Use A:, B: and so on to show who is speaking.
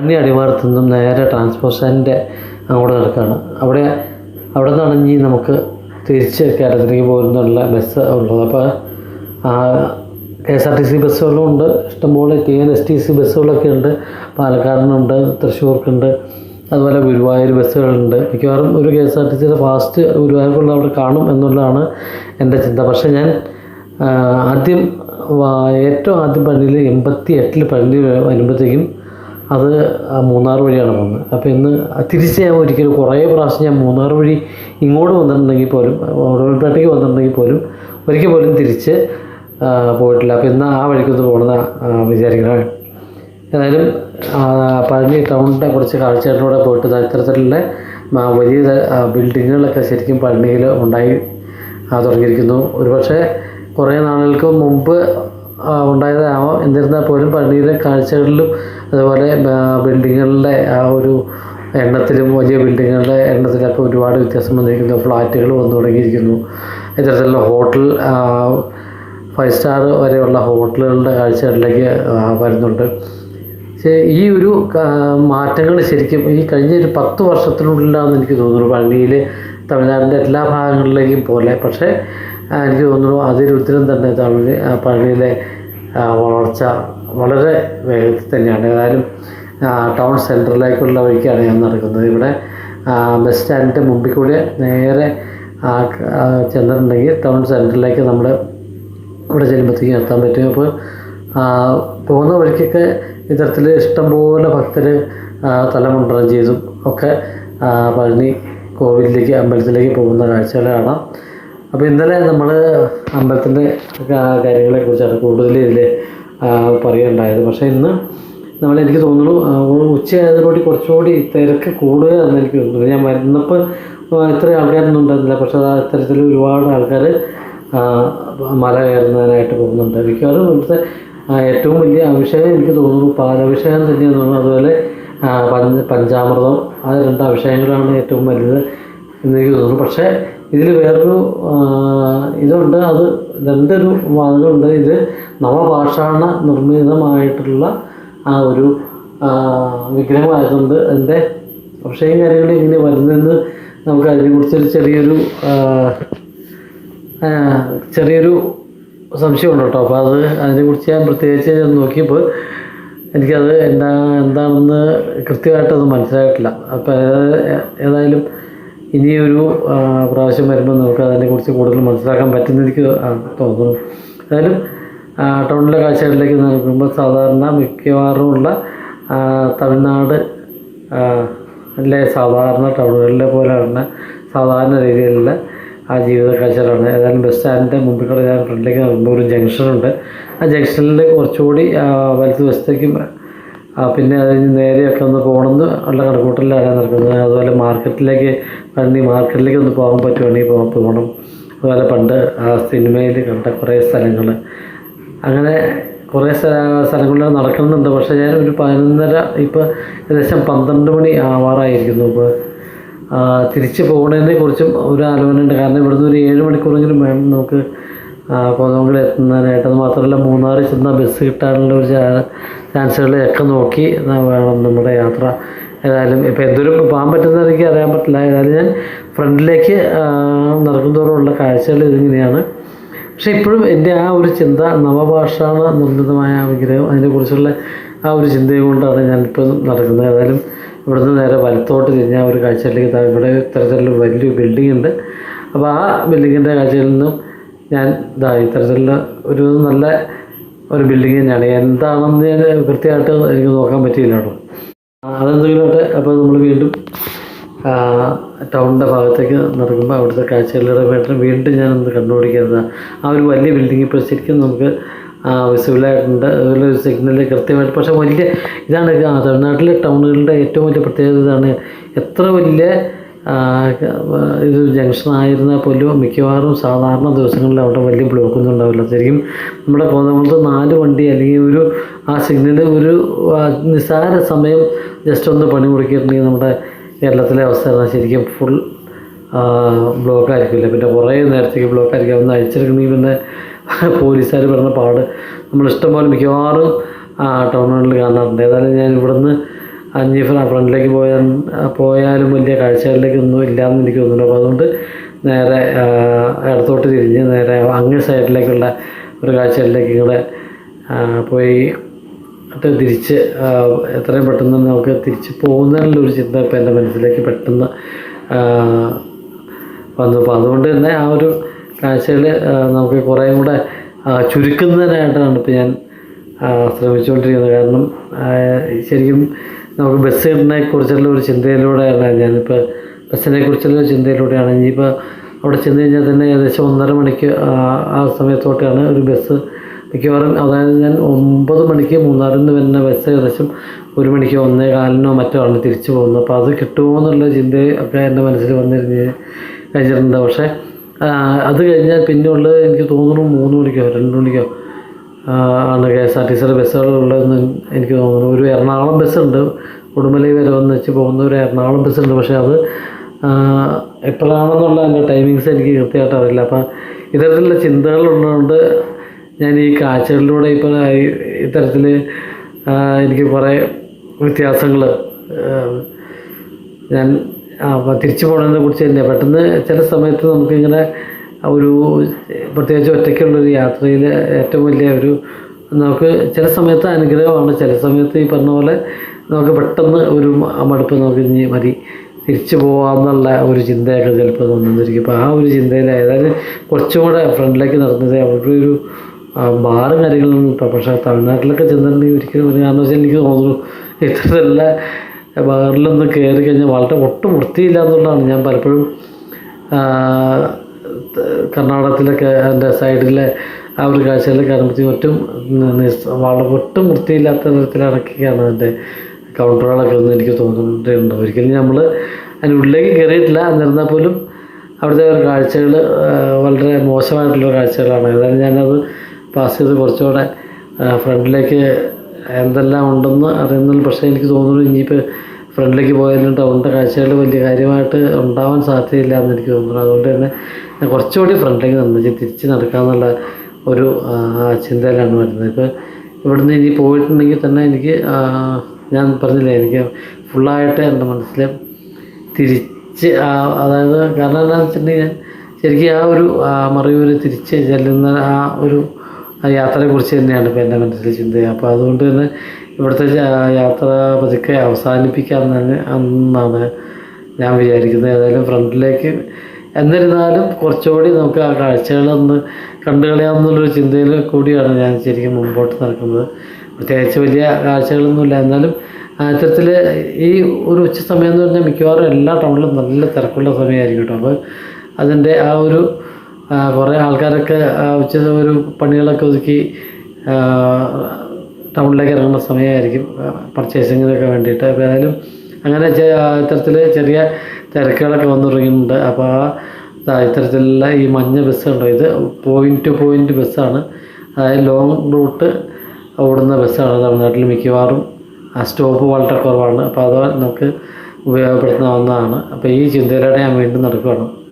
A: പഴനി അടിവാരത്തു നിന്നും നേരെ ട്രാൻസ്പോർട്ട് സ്റ്റാൻഡിന്റെ അങ്ങോട്ട് കിടക്കുകയാണ് അവിടെ അവിടെ നിന്നാണെങ്കിൽ നമുക്ക് തിരിച്ച് കേരളത്തിലേക്ക് പോകുന്നുള്ള ബസ് ഉള്ളത്. അപ്പോൾ K S R T C ബസ്സുകളും ഉണ്ട്. ഇഷ്ടംപോലെ T N S T C ബസ്സുകളൊക്കെ ഉണ്ട്. പാലക്കാടിനുണ്ട് തൃശ്ശൂർക്കുണ്ട് അതുപോലെ ഗുരുവായൂർ ബസ്സുകളുണ്ട് മിക്കവാറും ഒരു കെ എസ് ആർ ടി സിയുടെ ഫാസ്റ്റ് ഗുരുവായൂർക്കുള്ള അവിടെ കാണും എന്നുള്ളതാണ് എന്റെ ചിന്ത. പക്ഷേ ഞാൻ ആദ്യം ഏറ്റവും ആദ്യം പള്ളിയിൽ എൺപത്തി എട്ടിൽ പള്ളി വരുമ്പോഴത്തേക്കും അത് മൂന്നാർ വഴിയാണ് വന്നത് അപ്പോൾ ഇന്ന് തിരിച്ച് ഞാൻ ഒരിക്കലും കുറേ പ്രാവശ്യം ഞാൻ മൂന്നാർ വഴി ഇങ്ങോട്ട് വന്നിട്ടുണ്ടെങ്കിൽ പോലും ഉടമ്പേട്ടയ്ക്ക് വന്നിട്ടുണ്ടെങ്കിൽ പോലും ഒരിക്കൽ പോലും തിരിച്ച് പോയിട്ടില്ല. അപ്പോൾ ഇന്ന് ആ വഴിക്കൊന്ന് പോകണമെന്ന് വിചാരിക്കണം. ഏതായാലും പഴനി ടൗണിന്റെ കുറച്ച് കാഴ്ചകളിലൂടെ പോയിട്ട് ഇത്തരത്തിലുള്ള വലിയ ബിൽഡിങ്ങുകളൊക്കെ ശരിക്കും പഴനിയിൽ ഉണ്ടായി തുടങ്ങിയിരിക്കുന്നു. ഒരുപക്ഷെ കുറേ നാളുകൾക്ക് മുമ്പ് ഉണ്ടായതാവാം. എന്നിരുന്നാൽ പോലും പഴനിയിലെ കാഴ്ചകളിലും അതുപോലെ ബിൽഡിങ്ങുകളുടെ ആ ഒരു എണ്ണത്തിലും വലിയ ബിൽഡിങ്ങുകളുടെ എണ്ണത്തിലൊക്കെ ഒരുപാട് വ്യത്യാസം വന്നിരിക്കുന്നു. ഫ്ലാറ്റുകൾ വന്നു തുടങ്ങിയിരിക്കുന്നു. ഇത്തരത്തിലുള്ള ഹോട്ടൽ ഫൈവ് സ്റ്റാർ വരെയുള്ള ഹോട്ടലുകളുടെ കാഴ്ചകളിലേക്ക് വരുന്നുണ്ട്. പക്ഷേ ഈ ഒരു മാറ്റങ്ങൾ ശരിക്കും ഈ കഴിഞ്ഞ ഒരു പത്ത് വർഷത്തിനുള്ളിലാണെന്ന് എനിക്ക് തോന്നുന്നു. പള്ളിയിൽ തമിഴ്നാടിന്റെ എല്ലാ ഭാഗങ്ങളിലേക്കും പോലെ. പക്ഷേ എനിക്ക് തോന്നുന്നു അതിലൊരുത്തരം തന്നെ തമിഴ് പള്ളിയിലെ വളർച്ച വളരെ വേഗത്തിൽ തന്നെയാണ്. ഏതായാലും ടൗൺ സെന്ററിലേക്കുള്ള വഴിക്കാണ് ഞാൻ നടക്കുന്നത്. ഇവിടെ ബസ് സ്റ്റാൻഡിന്റെ മുമ്പിൽ കൂടെ നേരെ ചെന്നിട്ടുണ്ടെങ്കിൽ ടൗൺ സെന്ററിലേക്ക് നമ്മൾ ഇവിടെ ചെല്ലുമ്പോഴത്തേക്കും എത്താൻ പറ്റും. അപ്പോൾ പോകുന്ന വഴിക്കൊക്കെ ഇത്തരത്തിൽ ഇഷ്ടംപോലെ ഭക്തർ തലമുണ്ടനം ചെയ്തും ഒക്കെ പഴനി കോവിലിലേക്ക് അമ്പലത്തിലേക്ക് പോകുന്ന കാഴ്ചകൾ കാണാം അപ്പോൾ ഇന്നലെ നമ്മൾ അമ്പലത്തിന്റെ കാര്യങ്ങളെക്കുറിച്ചാണ് കൂടുതൽ ഇതിൽ പറയുണ്ടായത് പക്ഷേ ഇന്ന് നമ്മൾ എനിക്ക് തോന്നുന്നു ഉച്ചയായതിനോട് കുറച്ചുകൂടി തിരക്ക് കൂടുക എന്ന് എനിക്ക് തോന്നുന്നു. ഞാൻ വരുന്നപ്പോൾ ഇത്ര ആൾക്കാരൊന്നും ഉണ്ടായിരുന്നില്ല. പക്ഷേ അത് ഇത്തരത്തിൽ ഒരുപാട് ആൾക്കാർ മല കയറുന്നതിനായിട്ട് പോകുന്നുണ്ട്. മിക്കവാറും ഇവിടുത്തെ ഏറ്റവും വലിയ അഭിഷേകം എനിക്ക് തോന്നുന്നു പാലഭിഷേകം തന്നെയാണ് തോന്നുന്നു അതുപോലെ പഞ്ച പഞ്ചാമൃതം അത് രണ്ട് അഭിഷേകങ്ങളാണ് ഏറ്റവും വലുത് എന്ന് എനിക്ക് തോന്നുന്നു. പക്ഷേ ഇതിൽ വേറൊരു ഇതുണ്ട്. അത് രണ്ടൊരു വാദങ്ങളുണ്ട് ഇത് നവഭാഷാണ നിർമ്മിതമായിട്ടുള്ള ആ ഒരു വിഗ്രഹമായതുകൊണ്ട് അതിന്റെ വിഷയം കാര്യങ്ങൾ ഇങ്ങനെ വരുന്നതെന്ന് നമുക്ക് അതിനെക്കുറിച്ചൊരു ചെറിയൊരു ചെറിയൊരു സംശയം ചെറിയൊരു സംശയമുണ്ട് കേട്ടോ. അപ്പോൾ അത് അതിനെക്കുറിച്ച് ഞാൻ പ്രത്യേകിച്ച് നോക്കിയപ്പോൾ എനിക്കത് എന്താ എന്താണെന്ന് കൃത്യമായിട്ടത് മനസ്സിലായിട്ടില്ല. അപ്പോൾ ഏത- ഏതായാലും ഇനിയൊരു ഒരു പ്രാവശ്യം വരുമ്പോൾ നമുക്ക് അതിനെക്കുറിച്ച് കൂടുതൽ മനസ്സിലാക്കാൻ പറ്റുന്ന എനിക്ക് തോന്നുന്നു. ഏതായാലും ടൗണിലെ കാഴ്ചകളിലേക്ക് നോക്കുമ്പോൾ സാധാരണ മിക്കവാറും ഉള്ള തമിഴ്നാട് അല്ലെ സാധാരണ ടൗണുകളിലെ പോലെ തന്നെ സാധാരണ രീതിയിലുള്ള ആ ജീവിത കാഴ്ചകളാണ്. ഏതായാലും ബസ് സ്റ്റാൻഡിന്റെ മുമ്പിൽ കൂടെ ഞാൻ ഫ്രണ്ടിലേക്ക് നോക്കുമ്പോൾ ഒരു ജംഗ്ഷനുണ്ട് ആ ജംഗ്ഷനിൽ കുറച്ചുകൂടി വലത് വശത്തേക്കും പിന്നെ നേരെയൊക്കെ ഒന്ന് പോകണമെന്ന് ഉള്ള കണക്കൂട്ടലാണ് നടക്കുന്നത്? അതുപോലെ മാർക്കറ്റിലേക്ക് പഴനി മാർക്കറ്റിലേക്ക് ഒന്ന് പോകാൻ പറ്റുവാണെങ്കിൽ പോകണം. അതുപോലെ പണ്ട് ആ സിനിമയിൽ കണ്ട കുറേ സ്ഥലങ്ങൾ അങ്ങനെ കുറേ സ്ഥല സ്ഥലങ്ങളിൽ നടക്കുന്നുണ്ട്. പക്ഷേ ഞാൻ ഒരു പതിനൊന്നര ഇപ്പോൾ ഏകദേശം പന്ത്രണ്ട് മണി ആവാറായിരിക്കുന്നു ഇപ്പോൾ തിരിച്ചു പോകുന്നതിനെ കുറിച്ചും ഒരു ആലോചന ഉണ്ട് കാരണം ഇവിടുന്ന് ഒരു ഏഴ് മണിക്കൂറെങ്കിലും വേണം നമുക്ക് കോതമംഗലം എത്തുന്നതിനായിട്ട്. അത് മാത്രമല്ല മൂന്നാർ ചെന്നാൽ ബസ് കിട്ടാനുള്ള ഒരു ചാ- നോക്കി വേണം നമ്മുടെ യാത്ര. ഏതായാലും ഇപ്പോൾ എന്തൊരു പോകാൻ പറ്റുന്നത് എനിക്ക് അറിയാൻ പറ്റില്ല. ഏതായാലും ഞാൻ ഫ്രണ്ടിലേക്ക് നടക്കുന്നതോടുള്ള കാഴ്ചകൾ ഇതിങ്ങനെയാണ്. പക്ഷേ ഇപ്പോഴും എന്റെ ആ ഒരു ചിന്ത നവഭാഷാണ് നിർമ്മിതമായ വിഗ്രഹം. അതിനെക്കുറിച്ചുള്ള ആ ഒരു ചിന്തയും കൊണ്ടാണ് ഞാനിപ്പോൾ നടക്കുന്നത്. ഏതായാലും ഇവിടുന്ന് നേരെ വലത്തോട്ട് തിരിഞ്ഞ ഒരു കാഴ്ചയിലേക്ക് ഇവിടെ ഇത്തരത്തിലുള്ള വലിയൊരു ബിൽഡിംഗ് ഉണ്ട്. അപ്പോൾ ആ ബിൽഡിങ്ങിന്റെ കാഴ്ചയിൽ നിന്നും ഞാൻ ഇതാ ഇത്തരത്തിലുള്ള ഒരു നല്ല ഒരു ബിൽഡിംഗ് തന്നെയാണ്. എന്താണെന്ന് കൃത്യമായിട്ട് എനിക്ക് നോക്കാൻ പറ്റിയില്ല കേട്ടോ. അതെന്തെങ്കിലും ആട്ടെ അപ്പോൾ നമ്മൾ വീണ്ടും ടൗണിന്റെ ഭാഗത്തേക്ക് നടക്കുമ്പോൾ അവിടുത്തെ കാഴ്ചകളുടെ വേണ്ടി വീണ്ടും ഞാനൊന്ന് കണ്ടുപിടിക്കരുത്. ആ ഒരു വലിയ ബിൽഡിംഗ് ഇപ്പോൾ ശരിക്കും നമുക്ക് വിസിബിളായിട്ടുണ്ട് അതുപോലെ ഒരു സിഗ്നൽ കൃത്യമായിട്ട് പക്ഷേ വലിയ ഇതാണ് തമിഴ്നാട്ടിലെ ടൗണുകളുടെ ഏറ്റവും വലിയ പ്രത്യേകത ഇതാണ്. എത്ര വലിയ ഇത് ജംഗ്ഷൻ ആയിരുന്നാൽ പോലും മിക്കവാറും സാധാരണ ദിവസങ്ങളിൽ അവിടെ വലിയ ബ്ലോക്കൊന്നും ഉണ്ടാവില്ല ശരിക്കും നമ്മുടെ കോതമംഗലത്ത് നാല് വണ്ടി അല്ലെങ്കിൽ ഒരു ആ സിഗ്നൽ ഒരു നിസ്സാര സമയം ജസ്റ്റ് ഒന്ന് പണി മുടക്കിയിട്ടുണ്ടെങ്കിൽ നമ്മുടെ കേരളത്തിലെ അവസ്ഥ. ശരിക്കും ഫുൾ ബ്ലോക്ക് ആയിരിക്കില്ല പിന്നെ കുറേ നേരത്തേക്ക് ബ്ലോക്ക് ആയിരിക്കും ഒന്ന് അയച്ചെടുക്കണമെങ്കിൽ പിന്നെ പോലീസുകാർ പറഞ്ഞ പാട് നമ്മൾ ഇഷ്ടംപോലെ മിക്കവാറും ടൗണുകളിൽ കാണാറുണ്ട്. ഏതായാലും ഞാൻ ഇവിടുന്ന് അഞ്ഞ് ഫ്രണ്ടിലേക്ക് പോയാൽ പോയാലും വലിയ കാഴ്ചകളിലേക്ക് ഒന്നും ഇല്ലയെന്ന് എനിക്ക് തോന്നുന്നു. അപ്പോൾ അതുകൊണ്ട് നേരെ ഇടത്തോട്ട് തിരിഞ്ഞ് നേരെ അങ്ങ് സൈഡിലേക്കുള്ള ഒരു കാഴ്ചകളിലേക്ക് ഇങ്ങനെ പോയി തിരിച്ച് എത്രയും പെട്ടെന്ന് നമുക്ക് തിരിച്ച് പോകുന്നതിനുള്ളൊരു ചിന്ത ഇപ്പം എന്റെ മനസ്സിലേക്ക് പെട്ടെന്ന് വന്നു. അപ്പോൾ അതുകൊണ്ട് തന്നെ ആ ഒരു കാഴ്ചയിൽ നമുക്ക് കുറേയും കൂടെ ചുരുക്കുന്നതിനായിട്ടാണ് ഇപ്പോൾ ഞാൻ ശ്രമിച്ചുകൊണ്ടിരിക്കുന്നത്. കാരണം ശരിക്കും നമുക്ക് ബസ്സിനെ കുറിച്ചുള്ള ഒരു ചിന്തയിലൂടെയാണ് ഞാനിപ്പോൾ ബസ്സിനെ കുറിച്ചുള്ള ചിന്തയിലൂടെയാണ്. ഇനിയിപ്പോൾ അവിടെ ചെന്ന് കഴിഞ്ഞാൽ തന്നെ ഏകദേശം ഒന്നര മണിക്ക് ആ, സമയത്തോട്ടാണ് ഒരു ബസ് മിക്കവാറും. അതായത് ഞാൻ ഒമ്പത് മണിക്ക് മൂന്നാറിൽ നിന്ന് വരുന്ന ബസ് ഏകദേശം ഒരു മണിക്കോ ഒന്നേ കാലിനോ മറ്റോ ആണ് തിരിച്ചു പോകുന്നത്. അപ്പോൾ അത് കിട്ടുമോ എന്നുള്ള ചിന്ത ഒക്കെ എന്റെ മനസ്സിൽ വന്നിരുന്ന് കഴിഞ്ഞിട്ടുണ്ട്. പക്ഷേ അത് കഴിഞ്ഞാൽ പിന്നെ ഉള്ളത് എനിക്ക് തോന്നുന്നു മൂന്ന് മണിക്കോ രണ്ട് മണിക്കോ ആണ് കെ എസ് ആർ ടി സിയുടെ ബസ്സുകളുള്ളതെന്ന് എനിക്ക് തോന്നുന്നു. ഒരു എറണാകുളം ബസ്സുണ്ട്. ഉടുമലൈ വരെ വന്ന് വെച്ച് പോകുന്ന ഒരു എറണാകുളം ബസ്സുണ്ട്. പക്ഷേ അത് എപ്പോഴാണെന്നുള്ള എന്റെ ടൈമിങ്സ് എനിക്ക് കൃത്യമായിട്ട് അറിയില്ല. അപ്പം ഇത്തരത്തിലുള്ള ചിന്തകളുള്ളതുകൊണ്ട് ഞാൻ ഈ കാഴ്ചകളിലൂടെ ഇപ്പോൾ ഇത്തരത്തിൽ എനിക്ക് കുറേ വ്യത്യാസങ്ങൾ ഞാൻ തിരിച്ചു പോകുന്നതിനെ കുറിച്ച് തന്നെ. പെട്ടെന്ന് ചില സമയത്ത് നമുക്കിങ്ങനെ ഒരു പ്രത്യേകിച്ച് ഒറ്റയ്ക്കുള്ളൊരു യാത്രയിൽ ഏറ്റവും വലിയ ഒരു നമുക്ക് ചില സമയത്ത് അനുഗ്രഹമാണ്. ചില സമയത്ത് ഈ പറഞ്ഞ പോലെ നമുക്ക് പെട്ടെന്ന് ഒരു മടുപ്പ് നമുക്ക് ഇനി മതി. തിരിച്ചു പോകാമെന്നുള്ള ഒരു ചിന്തയൊക്കെ ചിലപ്പോൾ തോന്നുന്നിരിക്കും അപ്പോൾ ആ ഒരു ചിന്തയിൽ ഏതായാലും കുറച്ചും കൂടെ ഫ്രണ്ടിലേക്ക് നടന്നത് അവരുടെ ഒരു ബാറും കാര്യങ്ങളൊന്നും ഇപ്പം. പക്ഷേ തമിഴ്നാട്ടിലൊക്കെ ചെന്നിട്ടുണ്ടെങ്കിൽ ഒരിക്കലും ഒരു കാരണം വെച്ചാൽ എനിക്ക് തോന്നുന്നു ഇത്തരത്തിലുള്ള ബാറിലൊന്ന് കയറി കഴിഞ്ഞാൽ വളരെ ഒട്ടും വൃത്തിയില്ല എന്നുള്ളതാണ്. ഞാൻ പലപ്പോഴും കർണാടകത്തിലൊക്കെ അതിന്റെ സൈഡിലെ ആ ഒരു കാഴ്ചകളിൽ കാണുമ്പോഴത്തേക്കും ഒട്ടും വളരെ ഒട്ടും വൃത്തിയില്ലാത്ത തരത്തിലടക്കിയാണ് അതിന്റെ കൗണ്ടറുകളൊക്കെ ഒന്ന് എനിക്ക് തോന്നിയിട്ടുണ്ട് ഒരിക്കലും നമ്മൾ അതിന്റെ ഉള്ളിലേക്ക് കയറിയിട്ടില്ല. എന്നിരുന്നാൽ പോലും അവിടുത്തെ ഒരു കാഴ്ചകൾ വളരെ മോശമായിട്ടുള്ള കാഴ്ചകളാണ്. ഏതായാലും ഞാനത് പാസ് ചെയ്ത് കുറച്ചുകൂടെ ഫ്രണ്ടിലേക്ക് എന്തെല്ലാം ഉണ്ടെന്ന് അറിയുന്നില്ല പക്ഷേ എനിക്ക് തോന്നുന്നു ഇനിയിപ്പോൾ ഫ്രണ്ടിലേക്ക് പോയാലും ടൗണിന്റെ കാഴ്ചകൾ വലിയ കാര്യമായിട്ട് ഉണ്ടാവാൻ സാധ്യതയില്ല എന്ന് എനിക്ക് തോന്നുന്നു. അതുകൊണ്ട് തന്നെ കുറച്ചുകൂടി ഫ്രണ്ടിലേക്ക് നിന്ന് തിരിച്ച് നടക്കാമെന്നുള്ള ഒരു ചിന്തയിലാണ് വരുന്നത്. ഇപ്പോൾ ഇവിടുന്ന് ഇനി പോയിട്ടുണ്ടെങ്കിൽ തന്നെ എനിക്ക് ഞാൻ പറഞ്ഞില്ലേ എനിക്ക് ഫുള്ളായിട്ട് എന്റെ മനസ്സിൽ തിരിച്ച് അതായത് കാരണം എന്താണെന്ന് വെച്ചിട്ടുണ്ടെങ്കിൽ ശരിക്കും ആ ഒരു ആ, മറയൂർ തിരിച്ച് ചെല്ലുന്ന ആ ഒരു യാത്രയെക്കുറിച്ച് തന്നെയാണ് ഇപ്പോൾ എന്റെ മനസ്സിൽ ചിന്ത അപ്പോൾ അതുകൊണ്ട് തന്നെ ഇവിടുത്തെ യാത്ര പതുക്കെ അവസാനിപ്പിക്കാമെന്നാണ് എന്നാണ് ഞാൻ വിചാരിക്കുന്നത്. ഏതായാലും ഫ്രണ്ടിലേക്ക് എന്നിരുന്നാലും കുറച്ചുകൂടി നമുക്ക് ആ കാഴ്ചകളൊന്ന് കണ്ടു കളയാമെന്നുള്ളൊരു ചിന്തയിൽ കൂടിയാണ് ഞാൻ ശരിക്കും മുമ്പോട്ട് നടക്കുന്നത്. പ്രത്യേകിച്ച് വലിയ കാഴ്ചകളൊന്നുമില്ല. എന്നാലും അത്തരത്തിൽ ഈ ഒരു ഉച്ച സമയം എന്ന് പറഞ്ഞാൽ മിക്കവാറും എല്ലാ ടൗണിലും നല്ല തിരക്കുള്ള സമയമായിരിക്കും കേട്ടോ. അപ്പോൾ അതിന്റെ ആ ഒരു കുറേ ആൾക്കാരൊക്കെ ഉച്ച ഒരു പണികളൊക്കെ ഒതുക്കി ടൗണിലേക്ക് ഇറങ്ങുന്ന സമയമായിരിക്കും പർച്ചേസിങ്ങിനൊക്കെ വേണ്ടിയിട്ട്. അപ്പോൾ ഏതായാലും അങ്ങനെ ഇത്തരത്തിൽ ചെറിയ തിരക്കുകളൊക്കെ വന്നു തുടങ്ങിയിട്ടുണ്ട്. അപ്പോൾ ആ ഇത്തരത്തിലുള്ള ഈ മഞ്ഞ ബസ് ഉണ്ടോ ഇത് പോയിന്റ് ടു പോയിന്റ് ബസ്സാണ് അതായത് ലോങ് റൂട്ട് ഓടുന്ന ബസ്സാണ് തമിഴ്നാട്ടിൽ മിക്കവാറും. ആ സ്റ്റോപ്പ് വളരെ കുറവാണ്. അപ്പോൾ അത് നമുക്ക് ഉപയോഗപ്പെടുത്താവുന്നതാണ്. അപ്പോൾ ഈ ചിന്തയിലൂടെ ഞാൻ വീണ്ടും നടക്കുകയാണ്.